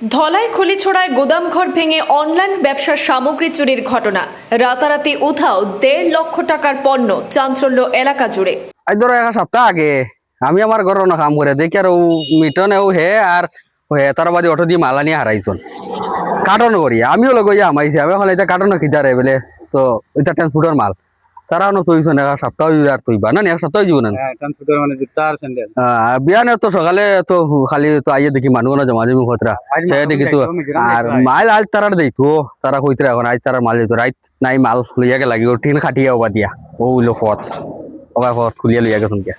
ধলাই খলিছড়ায় গোদামঘর ভেঙে অনলাইন ব্যবসার সামগ্রী চুরির ঘটনা। রাতারাতি উধাও দেড় লক্ষ টাকার পণ্য চাঞ্চল্য এলাকা জুড়ে। আজ ধরো এক সপ্তাহ আগে আমি আমার ঘর কাম করে দেখি আর ও মিটনে ও হে আর হে তার বাদে অটো দিয়ে মালা নিয়ে হারাইছন কাটন করি আমিও লগ আমাইছি আমি এখন এটা কাটন খিদারে বলে, তো এটা ট্রান্সপোর্টের মাল। তারা অন্য তৈছন এক সপ্তাহ আর না এক সপ্তাহ জীবন হ্যাঁ মানে বিয়ানে তো সকালে তো খালি তো আইয়ে দেখি মানুষ না জমা জমি সে দেখি তো আর মাল আজ তারার দেইতো তারা কইতরা এখন আজ মাল দিত রাইত নাই মাল লইয়া গে লাগি টিন খাটিয়া ওবা দিয়া। ও উইলো ফত। ওবা ফত খুলিয়া লইয়া গেছন কে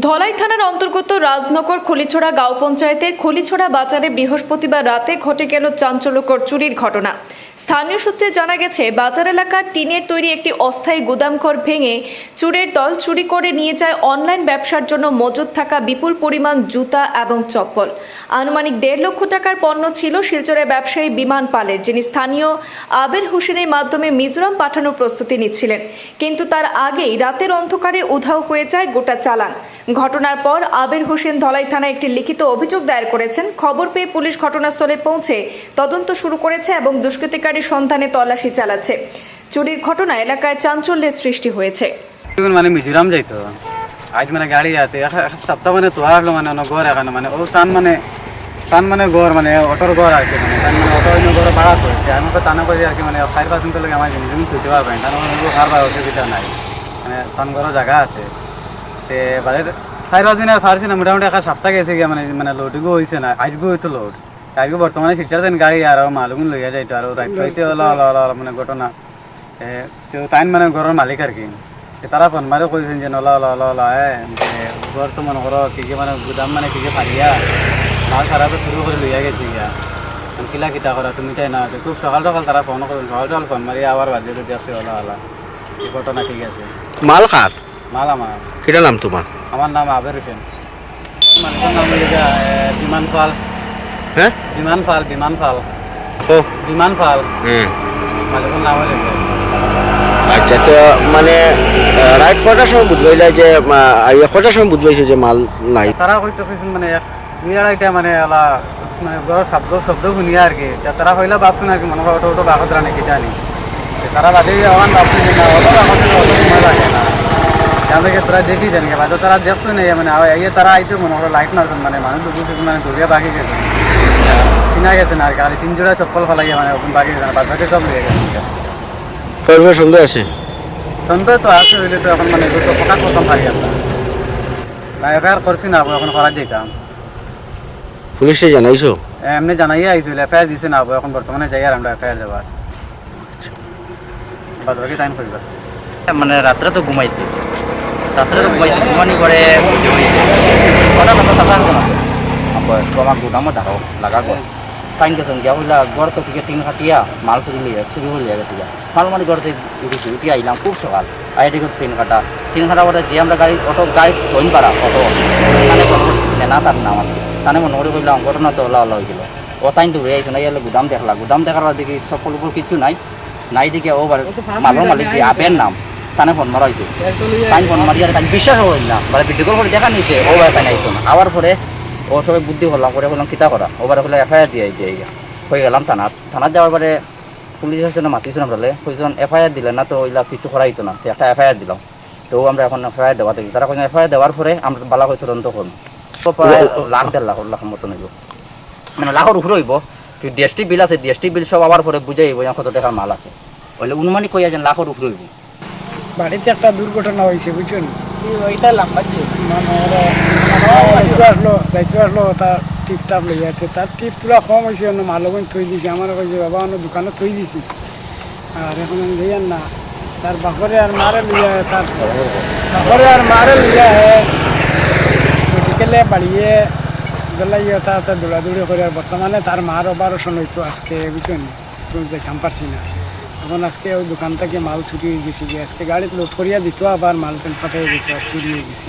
ধলাই থানার অন্তর্গত রাজনগর খলিছড়া গাঁও পঞ্চায়েতের খলিছড়া বাজারে বৃহস্পতিবার রাতে ঘটে গেল চাঞ্চল্যকর চুরির ঘটনা। স্থানীয় সূত্রে জানা গেছে, বাজার এলাকার টিনের তৈরি একটি অস্থায়ী গুদামঘর ভেঙে চুরের দল চুরি করে নিয়ে যায় অনলাইন ব্যবসার জন্য মজুদ থাকা বিপুল পরিমাণ জুতা এবং চপ্পল। আনুমানিক দেড় লক্ষ টাকার পণ্য ছিল শিলচরের ব্যবসায়ী বিমান পালের, যিনি স্থানীয় আবের হোসেনের মাধ্যমে মিজোরাম পাঠানোর প্রস্তুতি নিচ্ছিলেন। কিন্তু তার আগেই রাতের অন্ধকারে উধাও হয়ে যায় গোটা চালান। ঘটনার পর আবির হোসেন ধলাই থানায় একটি লিখিত অভিযোগ দায়ের করেছেন। খবর পেয়ে পুলিশ ঘটনাস্থলে পৌঁছে তদন্ত শুরু করেছে এবং দুষ্কৃতিকারী সন্ধানে তল্লাশি চালাচ্ছে। চুরির ঘটনা এলাকায় চাঞ্চল্যের সৃষ্টি হয়েছে। মানে মিজোরাম যাইতো। আজ মানে গাড়ি আছে সপ্তাহ মানে তো আসলো মানে ঘর এখানে মানে ও টান মানে টান মানে ঘর মানে অটোর ঘর আর কি মানে টান মানে অটো অন্য ঘর ভাড়া করছে। আমি তো টানা করি আর কি মানে ফাইভ পার্সেন্ট লাগে আমার জিনিস তুলতে পারবেন টান মানে হার বার অসুবিধা নাই। মানে টান ঘরও জায়গা আছে। তে চার পাঁচ দিন আর না মোটামুটি এক সপ্তাহ গেছে গিয়ে মানে মানে লোডিংও হয়েছে না আজকেও হইতো লোড আজকে বর্তমানে শিলচার দিন গাড়ি আর মালগুন লইয়া যাইতো আর রাইত হইতে হলো হলো মানে ঘটনা। তো তাইন মানে ঘরের মালিক আর কি। তারা ফোন মারে কইছেন যে নলা ওলা এ যে ঘর তো মনে করো কি কি মানে গুদাম মানে কি কি ফারিয়া মাল সারা তো শুরু করে লইয়া গেছি কিলা কিতা করা তুমি তাই না খুব সকাল সকাল তারা ফোন করবেন সকাল ফোন মারি আবার বাজে যদি আছে ওলা এই ঘটনা ঠিক আছে। মাল খাত মাল আমার কিটা নাম তোমার আমার নাম আবের হোসেন। মালিকের নাম এ, বিমান পাল। হ্যাঁ বিমান পাল বিমান পাল। ও বিমান পাল। হুম মালিকের নাম গিয়া। আচ্ছা তো মানে রাইট কটার সময় বুঝবাইলা যে কটার সময় বুঝবাইছে যে মাল নাই। তারা হয়তো কিছু মানে দুই আড়াইটা মানে ওলা মানে গরর শব্দ শব্দ শুনিয়া আর কি। তারা হইলে ভাবছেন আর কি মনে করো ওটো ওটো বাকত রানে কি জানি তারা বাদে আবার ভাবছেন না অত সময় লাগে না। তাদেরকে তারা দেখি জানি বাদে তারা দেখছ না মানে এই তারা আইতে মনে করো লাইট মারছেন মানে মানুষ দুটো মানে দৌড়িয়া বাকি গেছে। চিনা গেছে না আর কি তিন জোড়া চপ্পল ফেলাই মানে ওখানে বাকি গেছে বাদ বাকি সব লিয়ে গেছে সন্দেহ আছে? সন্দেহ তো আছে হইলে তো এখন মানে তো প্রকাশ প্রথম পারি আমরা না এফআইআর করছি না এখন করা যেতাম পুলিশে জানাইছো? এমনি জানাইয়া আইছিল এফআইআর দিছে না এখন বর্তমানে যাই আর আমরা এফআইআর দেওয়ার বাদ বাকি টাইম করবা মানে রাত্রে তো ঘুমাইছি রাত্রে তো ঘুমাইছি করে হঠাৎ আমরা চাচা একজন আছে। বয়স্ক আমার গুদামও ধারো লাগা গর টাইম গেছেন গিয়া হইলা ঘর তো খাটিয়া মাল চুরি লিয়ে চুরি করে লিয়ে গেছে মাল মানে ঘরতে উঠিছি উঠি আইলাম খুব সকাল। আই দেখো টিন খাটা টিন খাটা পরে যে আমরা গাড়ি অটো গাড়ি ধইন পারা অটো। তানে না তার নাম আর তানে মনে করে কইলাম ঘটনা তো ওলা ওলা হয়ে গেল। ও তাই দৌড়ে আইছে না ইয়ালে গুদাম দেখলা। গুদাম দেখার দেখি সকল উপর কিছু নাই। নাই দেখে ও মালর মালিক দিয়ে আপের নাম। তানে ফোন মারা হয়েছে তাই ফোন মারি আর তাই বিশ্বাস হইল না। মানে ভিডিও কল করে দেখা নিছে ও বারে তাই আইসো না আবার পরে ও সবাই বুদ্ধি করলাম করে বললাম কিতা করা? ও বারে হলে এফআইআর দিয়ে দিয়ে গিয়া হয়ে গেলাম থানাত। থানাত যাওয়ার পরে পুলিশ আসছে না মাতিছিলাম তাহলে কইজন এফআইআর দিলে না তো ওইলা কিছু করা হইতো না। তো একটা এফআইআর দিলাম। তো আমরা এখন এফআইআর দেওয়াতে গেছি। তারা কইজন এফআইআর দেওয়ার পরে আমরা বালা করে তদন্ত করুন। তো প্রায় লাখ দেড় লাখ লাখ মতন হইব। মানে লাখর উপরে হইব। তুই ডিএসটি বিল আছে ডিএসটি বিল সব আবার পরে বুঝাই হইব কত টাকার মাল আছে। বলে অনুমানিক কইয়া যেন লাখর উপরে হইব। বাড়িতে একটা দুর্ঘটনা হয়েছে বুঝছেন? ওইটা লম্বা মানে ওরা দায়িত্ব আসলো দায়িত্ব আসলো তার টিপ টাপ লই যাচ্ছে তার টিপ তোলা কম হয়েছে অন্য মালগুন থই দিছি। আমার কইছে বাবা অন্য দোকানে থই দিছি। আর এখন আমি না তার বাপরে আর মারে লইয়া তার বাপরে আর মারে লইয়া বাড়িয়ে দৌড়াদৌড়ি করে আর বর্তমানে তার মার অপারেশন হইতো আজকে বুঝছেন? তো যেতাম পারছি না। এখন আজকে ওই দোকান থেকে মাল চুরি হয়ে গেছি আজকে গাড়িতে লোড করিয়া দিত আবার মাল টেল পাঠিয়ে দিত আর চুরি হয়ে গেছি